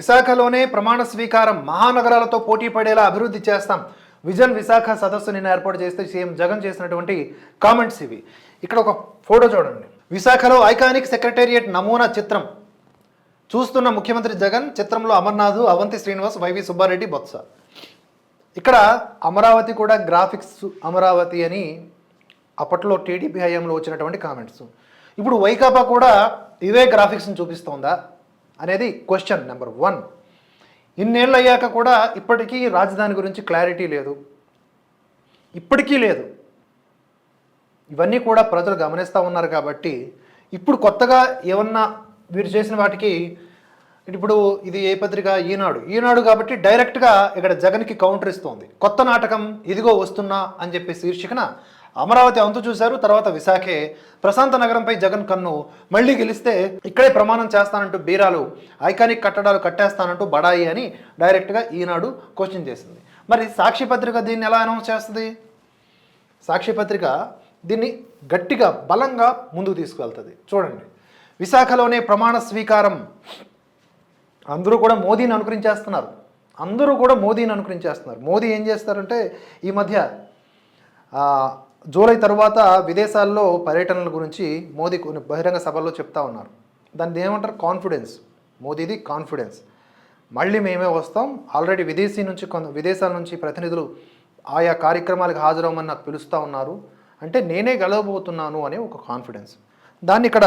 విశాఖలోనే ప్రమాణ స్వీకారం మహానగరాలతో పోటీ పడేలా అభివృద్ధి చేస్తాం. విజన్ విశాఖ సదస్సు నిన్న ఏర్పాటు చేస్తే సీఎం జగన్ చేసినటువంటి కామెంట్స్ ఇవి. ఇక్కడ ఒక ఫోటో చూడండి. విశాఖలో ఐకానిక్ సెక్రటేరియట్ నమూనా చిత్రం. చూస్తున్న ముఖ్యమంత్రి జగన్ చిత్రంలో అమర్నాథ్ అవంతి శ్రీనివాస్ వైవి సుబ్బారెడ్డి బొత్స. ఇక్కడ అమరావతి కూడా గ్రాఫిక్స్ అమరావతి అని అప్పట్లో టీడీపీ హయాంలో వచ్చినటువంటి కామెంట్స్. ఇప్పుడు వైకాపా కూడా ఇవే గ్రాఫిక్స్ని చూపిస్తోందా? అనేది క్వశ్చన్ నెంబర్ వన్ ఇన్నేళ్ళు అయ్యాక కూడా ఇప్పటికీ రాజధాని గురించి క్లారిటీ లేదు. ఇప్పటికీ లేదు. ఇవన్నీ కూడా ప్రజలు గమనిస్తూ ఉన్నారు కాబట్టి ఇప్పుడు కొత్తగా ఏమన్నా వీరు చేసిన వాటికి ఇప్పుడు ఇది ఏ పత్రిక? ఈనాడు. ఈనాడు కాబట్టి డైరెక్ట్గా ఇక్కడ జగన్కి కౌంటర్ ఇస్తోంది. కొత్త నాటకం ఇదిగో వస్తున్నా అని చెప్పి శీర్షికన అమరావతి అంతు చూశారు. తర్వాత విశాఖే. ప్రశాంత నగరంపై జగన్ కన్ను. మళ్ళీ గెలిస్తే ఇక్కడే ప్రమాణం చేస్తానంటూ బీరాలు ఐకానిక్ కట్టడాలు కట్టేస్తానంటూ బడాయి అని డైరెక్ట్గా ఈనాడు క్వశ్చన్ చేసింది. మరి సాక్షి పత్రిక దీన్ని ఎలా అనౌన్స్ చేస్తుంది? సాక్షి పత్రిక దీన్ని గట్టిగా బలంగా ముందుకు తీసుకువెళ్తుంది. చూడండి. విశాఖలోనే ప్రమాణ స్వీకారం. అందరూ కూడా మోదీని అనుకరించేస్తున్నారు. అందరూ కూడా మోదీని అనుకరించేస్తున్నారు. మోదీ ఏం చేస్తారంటే ఈ మధ్య జూలై తర్వాత విదేశాల్లో పర్యటనల గురించి మోదీ కొన్ని బహిరంగ సభల్లో చెప్తా ఉన్నారు. దాన్ని ఏమంటారు? కాన్ఫిడెన్స్. మోదీది కాన్ఫిడెన్స్. మళ్ళీ మేమే వస్తాం. ఆల్రెడీ విదేశీ నుంచి కొంత విదేశాల నుంచి ప్రతినిధులు ఆయా కార్యక్రమాలకు హాజరవ్వమని నాకు పిలుస్తూ ఉన్నారు. అంటే నేనే గెలవబోతున్నాను అనే ఒక కాన్ఫిడెన్స్. దాన్ని ఇక్కడ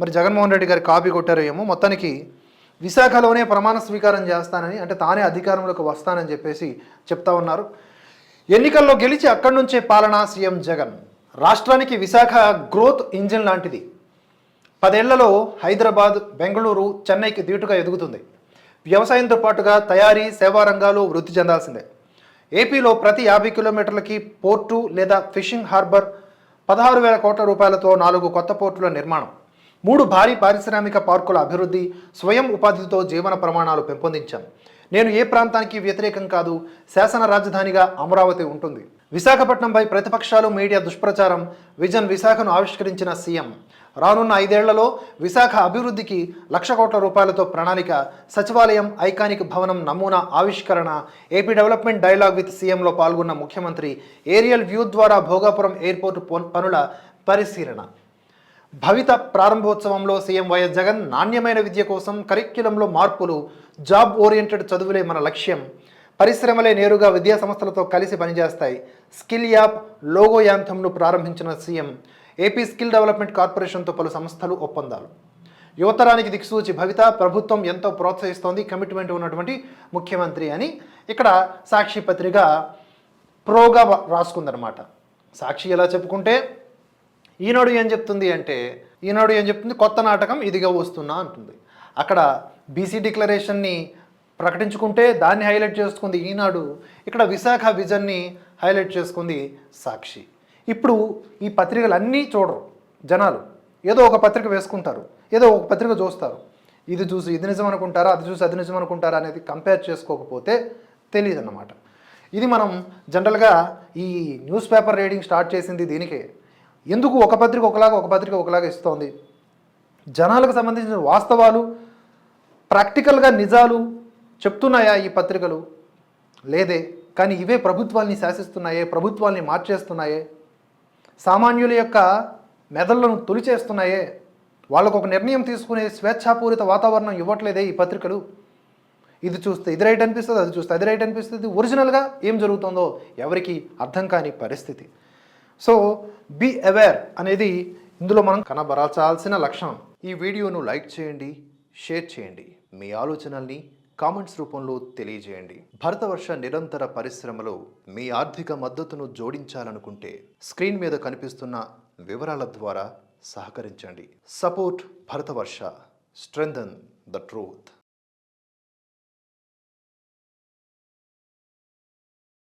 మరి జగన్మోహన్ రెడ్డి గారి కాపీ కొట్టారో ఏమో మొత్తానికి విశాఖలోనే ప్రమాణ స్వీకారం చేస్తానని అంటే తానే అధికారంలోకి వస్తానని చెప్పేసి చెప్తా ఉన్నారు. ఎన్నికల్లో గెలిచి అక్కడి నుంచే పాలన సీఎం జగన్. రాష్ట్రానికి విశాఖ గ్రోత్ ఇంజిన్ లాంటిది. పదేళ్ళలో హైదరాబాద్ బెంగళూరు చెన్నైకి దీటుగా ఎదుగుతుంది. వ్యవసాయంతో పాటుగా తయారీ సేవా రంగాలు వృద్ధి చెందాల్సిందే. ఏపీలో ప్రతి యాభై కిలోమీటర్లకి పోర్టు లేదా ఫిషింగ్ హార్బర్ పదహారు వేల కోట్ల రూపాయలతో నాలుగు కొత్త పోర్టుల నిర్మాణం. మూడు భారీ పారిశ్రామిక పార్కుల అభివృద్ధి స్వయం ఉపాధితో జీవన ప్రమాణాలు పెంపొందించాం. నేను ఏ ప్రాంతానికి వ్యతిరేకం కాదు శాసన రాజధానిగా అమరావతి ఉంటుంది. విశాఖపట్నంపై ప్రతిపక్షాలు మీడియా దుష్ప్రచారం విజన్ విశాఖను ఆవిష్కరించిన సీఎం. రానున్న ఐదేళ్ళలో విశాఖ అభివృద్ధికి లక్ష కోట్ల రూపాయలతో ప్రణాళిక సచివాలయం ఐకానిక్ భవనం నమూనా ఆవిష్కరణ ఏపీ డెవలప్మెంట్ డైలాగ్ విత్ సీఎంలో పాల్గొన్న ముఖ్యమంత్రి ఏరియల్ వ్యూ ద్వారా భోగాపురం ఎయిర్పోర్టు పనుల పరిశీలన. భవిత ప్రారంభోత్సవంలో సీఎం వైఎస్ జగన్ నాణ్యమైన విద్య కోసం కరిక్యులంలో మార్పులు జాబ్ ఓరియంటెడ్ చదువులే మన లక్ష్యం. పరిశ్రమలే నేరుగా విద్యా సంస్థలతో కలిసి పనిచేస్తాయి. స్కిల్ యాప్ లోగో యాంథంను ప్రారంభించిన సీఎం. ఏపీ స్కిల్ డెవలప్మెంట్ కార్పొరేషన్తో పలు సంస్థలు ఒప్పందాలు. యువతరానికి దిక్సూచి భవిత ప్రభుత్వం ఎంతో ప్రోత్సహిస్తోంది కమిట్మెంట్ ఉన్నటువంటి ముఖ్యమంత్రి అని ఇక్కడ సాక్షి పత్రిక ప్రోగా రాసుకుందనమాట సాక్షి ఎలా చెప్పుకుంటే ఈనాడు ఏం చెప్తుంది అంటే ఈనాడు ఏం చెప్తుంది? కొత్త నాటకం ఇదిగా వస్తున్నా అంటుంది. అక్కడ బీసీ డిక్లరేషన్ని ప్రకటించుకుంటే దాన్ని హైలైట్ చేసుకుంది ఈనాడు. ఇక్కడ విశాఖ విజన్ని హైలైట్ చేసుకుంది సాక్షి. ఇప్పుడు ఈ పత్రికలు అన్నీ చూడరు జనాలు. ఏదో ఒక పత్రిక వేసుకుంటారు ఏదో ఒక పత్రిక చూస్తారు. ఇది చూసి ఇది నిజం అనుకుంటారా అది చూసి అది నిజం అనుకుంటారా అనేది కంపేర్ చేసుకోకపోతే తెలియదు అన్నమాట ఇది మనం జనరల్గా ఈ న్యూస్ పేపర్ రీడింగ్ స్టార్ట్ చేసింది దీనికే. ఎందుకు ఒక పత్రిక ఒకలాగా ఒక పత్రిక ఒకలాగా ఇస్తోంది? జనాలకు సంబంధించిన వాస్తవాలు ప్రాక్టికల్గా నిజాలు చెప్తున్నాయా ఈ పత్రికలు? లేదే. కానీ ఇవే ప్రభుత్వాల్ని శాసిస్తున్నాయే ప్రభుత్వాల్ని మార్చేస్తున్నాయే? సామాన్యుల యొక్క మెదళ్ళను తొలిచేస్తున్నాయే? వాళ్ళకు ఒక నిర్ణయం తీసుకునే స్వేచ్ఛాపూరిత వాతావరణం ఇవ్వట్లేదే ఈ పత్రికలు? ఇది చూస్తే ఇది రైట్ అనిపిస్తుంది అది చూస్తే అది రైట్ అనిపిస్తుంది. ఒరిజినల్గా ఏం జరుగుతుందో ఎవరికి అర్థం కాని పరిస్థితి. సో బీ అవేర్ అనేది ఇందులో మనం కనబరచాల్సిన లక్షణం. ఈ వీడియోను లైక్ చేయండి షేర్ చేయండి. మీ ఆలోచనల్ని కామెంట్స్ రూపంలో తెలియజేయండి. భరతవర్ష నిరంతర పరిశ్రమలో మీ ఆర్థిక మద్దతును జోడించాలనుకుంటే స్క్రీన్ మీద కనిపిస్తున్న వివరాల ద్వారా సహకరించండి. Support Bharatavarsha. Strengthen the truth